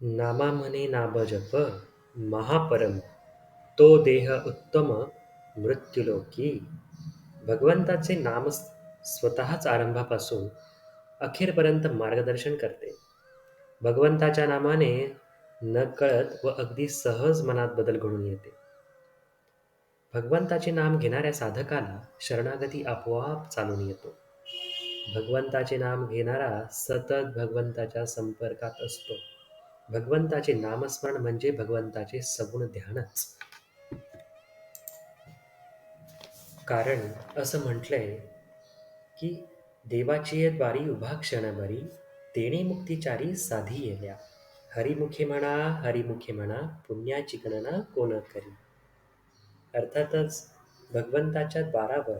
नामा म्हणे नामजप महापरम तो देह उत्तम मृत्युलोकी। भगवंताचे नाम स्वतःच आरंभापासून अखेरपर्यंत मार्गदर्शन करते. भगवंताच्या नामाने नकळत व अगदी सहज मनात बदल घडून येते. भगवंताचे नाम घेणाऱ्या साधकाला शरणागती आपोआप चालून येतो. भगवंताचे नाम घेणारा सतत भगवंताच्या संपर्कात असतो. भगवंताचे नामस्मरण म्हणजे भगवंताचे सगुण ध्यानच. कारण असं म्हटलंय की देवाची द्वारी उभा क्षणभरी देणे मुक्तिचारी साधी येल्या. हरिमुखे म्हणा हरिमुखे म्हणा पुण्याची गणना कोण करी? अर्थातच भगवंताच्या द्वारावर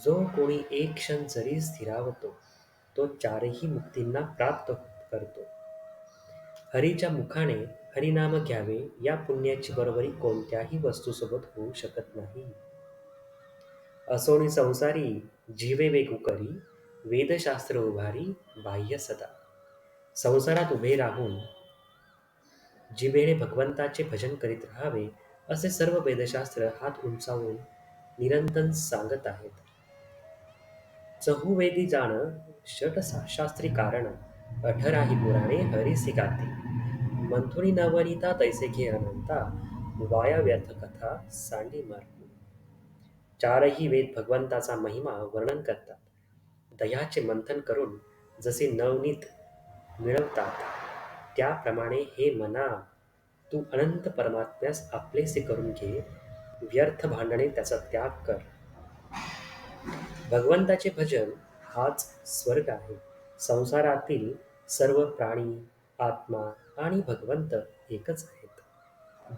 जो कोणी एक क्षण जरी स्थिरावतो तो चारही मुक्तींना प्राप्त करतो. हरीच्या मुखाने हरिनाम घ्यावे या पुण्याची बरोबरी कोणत्याही वस्तूसोबत होऊ शकत नाही. असोणी संसारी जीवे वेगू करी वेदशास्त्र उभारी बाह्य सदा. संसारात उभे राहून जिभेने भगवंताचे भजन करीत राहावे असे सर्व वेदशास्त्र हात उंचावून निरंतर सांगत आहेत. चहुवेदी जाण षट शास्त्री कारण अठराही पुराणे हरिसी गाते. मंथुनी नवनीता तैसे घे अनंता वाया व्यर्थ कथा सांडी मार्गू चारही वेद भगवंताचा महिमा वर्णन करतात. दह्याचे मंथन करून जसे नवनीत मिळवतात त्याप्रमाणे हे मना तू अनंत परमात्म्यास आपलेसे करून घे व्यर्थ भांडणे त्याचा त्याग कर. भगवंताचे भजन हाच स्वर्ग आहे. संसारातील सर्व प्राणी आत्मा आणि भगवंत एकच आहेत.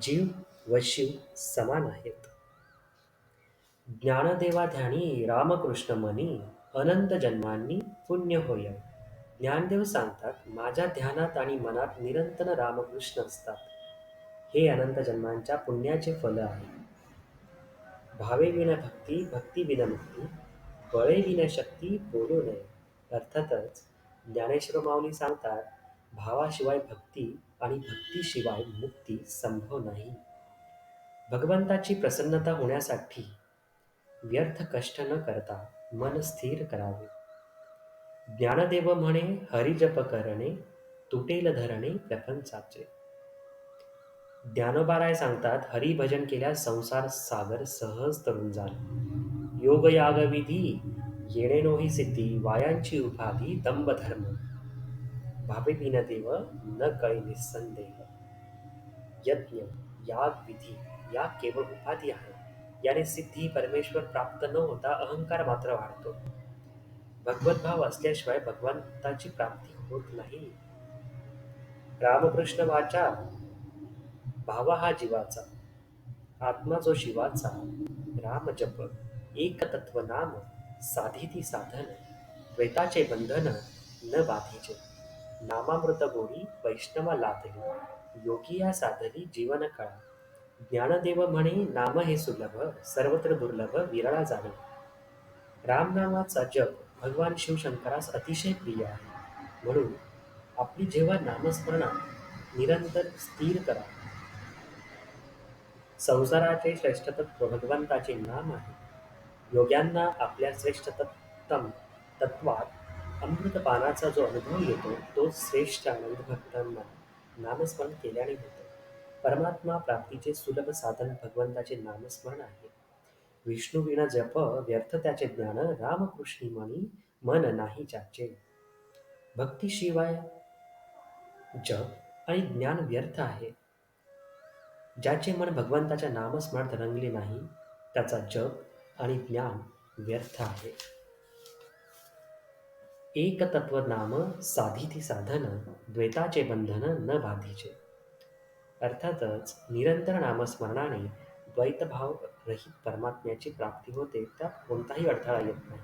जीव व शिव समान आहेत. ज्ञानदेवा ध्यानी रामकृष्ण मनी अनंत जन्मांनी पुण्य होय. ज्ञानदेव सांगतात माझ्या ध्यानात आणि मनात निरंतर रामकृष्ण असतात. हे अनंत जन्मांच्या पुण्याचे फल आहे. भावे विना भक्ती भक्ती विना मुक्ती बळे विना शक्ती बोलू नये. अर्थातच ज्ञानेश्वर माऊली सांगतात भावाशिवाय भक्ती आणि भक्तीशिवाय मुक्ती संभव नाही. भगवंताची प्रसन्नता होण्यासाठी व्यर्थ कष्ट न करता मन स्थिर करावे. ज्ञानदेव म्हणे हरिजप करणे तुटेल धरणे प्रपंचाचे. ज्ञानोबाराय सांगतात हरिभजन केल्यास संसार सागर सहज तरुण झाला योग याग विधी येणे नोही सिद्धी वायांची उपाधी दंभ धर्म भावे देव न कळे निसंदेह. यज्ञ याग विधी या केवळ उपाधी आहे. याने सिद्धी परमेश्वर प्राप्त न होता अहंकार मात्र वाढतो. भगवत भाव असल्याशिवाय भगवंताची प्राप्ती होत नाही. रामकृष्ण वाचा भावा हा जीवाचा. आत्मा जो शिवाचा राम जप एक तत्व नाम. साधी ती साधन द्वैताचे बंधन न बाधीचे. नामामृत गोडी वैष्णवा लाभली योगी या साधली जीवन कळा. ज्ञानदेव म्हणे नाम हे सुलभ सर्वत्र दुर्लभ विरळा जाणे रामनामाचा जप भगवान शिवशंकरास अतिशय प्रिय आहे. म्हणून आपली जेव्हा नामस्मरणात निरंतर स्थिर करा. संसाराचे श्रेष्ठतत्व भगवंताचे नाम आहे. योग्यांना आपल्या श्रेष्ठ तत्तम तत्वात अमृतपानाचा जो अनुभव येतो तो श्रेष्ठ आनंद भक्तांना नामस्मरण केल्याने होतो. परमात्मा प्राप्तीचे सुलभ साधन भगवंताचे नामस्मरण आहे. विष्णू विना जप व्यर्थ त्याचे ज्ञान रामकृष्णी मनी मन नाही ज्याचे. भक्तीशिवाय जप आणि ज्ञान व्यर्थ आहे. ज्याचे मन भगवंताच्या नामस्मरणात रंगले नाही त्याचा जप आणि ज्ञान व्यर्थ आहे. एक तत्व नाम साधिती साधन द्वैताचे बंधन न बाधीचे. अर्थातच निरंतर नामस्मरणाने द्वैतभाव रहित परमात्म्याची प्राप्ती होते त्यात कोणताही अडथळा येत नाही.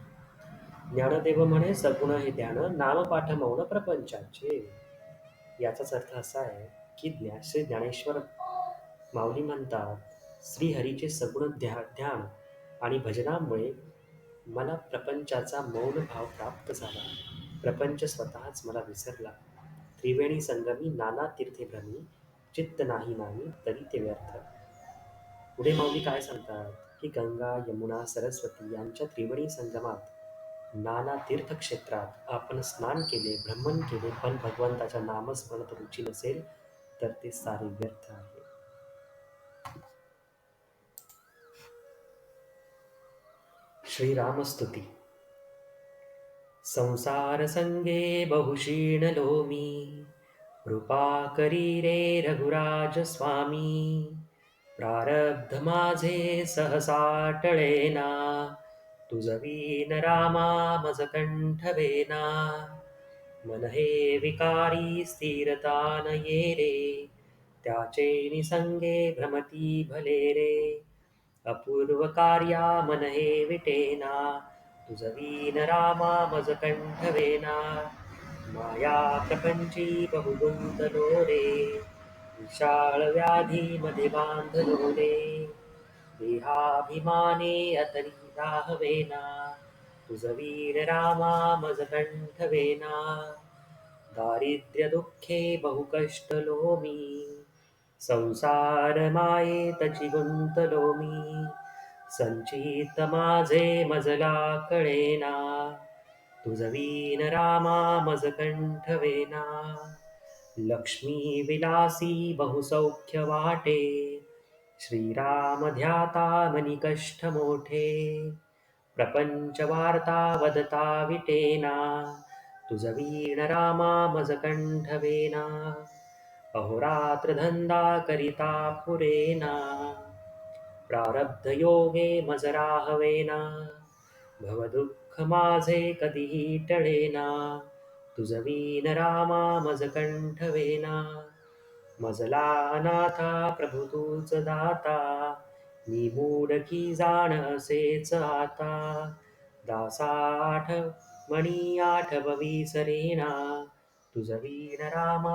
ज्ञानदेव म्हणे सगुण हे ध्यान नामपाठ मौन प्रपंचाचे. याचाच अर्थ असा आहे की ज्ञा श्री ज्ञानेश्वर माऊली म्हणतात श्रीहरीचे सगुण ध्या ध्यान आणि भजनामुळे मला प्रपंचाचा मौन भाव प्राप्त झाला. प्रपंच स्वतःच मला विसरला. त्रिवेणी संगमी नाना तीर्थे भ्रमी चित्त नाही नाही तरी ते व्यर्थ. पुढे माऊली काय सांगतात? की गंगा यमुना सरस्वती यांच्या त्रिवेणी संगमात नाना तीर्थक्षेत्रात आपण स्नान केले भ्रमण केले पण भगवंताच्या नामस्मरणात रुची नसेल तर ते सारे व्यर्थ आहे. श्रीरामस्तुती। संसार संगे बहुशीणलो मी कृपा करी रे रघुराज स्वामी प्रारब्ध माझे सहसा टळेना रामा मज कंठवेना मन हे विकारी स्थिरता न ये रे त्याचे निसंगे भ्रमती भले रे अपूर्व कार्या मन हे विटेना तुझ वीन रामा मज कंठवेना माया प्रपंची बहुगुंतलो रे विशाळ व्याधी मध्ये बांधलो रे देहाभिमाने अतरी राहवेना तुझ वीर रामा मज कंठवेना दारिद्र्य दुःखे बहु कष्टलो मी संसार मायेतची गुंतलो मी संचित माझे मजला कळेना तुझवीन रामा मज कंठवेना लक्ष्मी विलासी बहुसौख्य वाटे श्रीराम ध्याता मनी कष्ट मोठे प्रपंच वार्ता वदता विटेना तुझ वीण रामा मज कंठवेना अहोरात्र धंदा करिता पुरेना प्रारब्ध योगे मज राहवेना भवदुःख माझे कधीही टळेना तुझवीन रामा मज कंठवेना मजला अनाथा प्रभु तूच दाता मी मूडकी जाण असेच आता दासाठ मणी आठववी सरेना सुजवीर रामा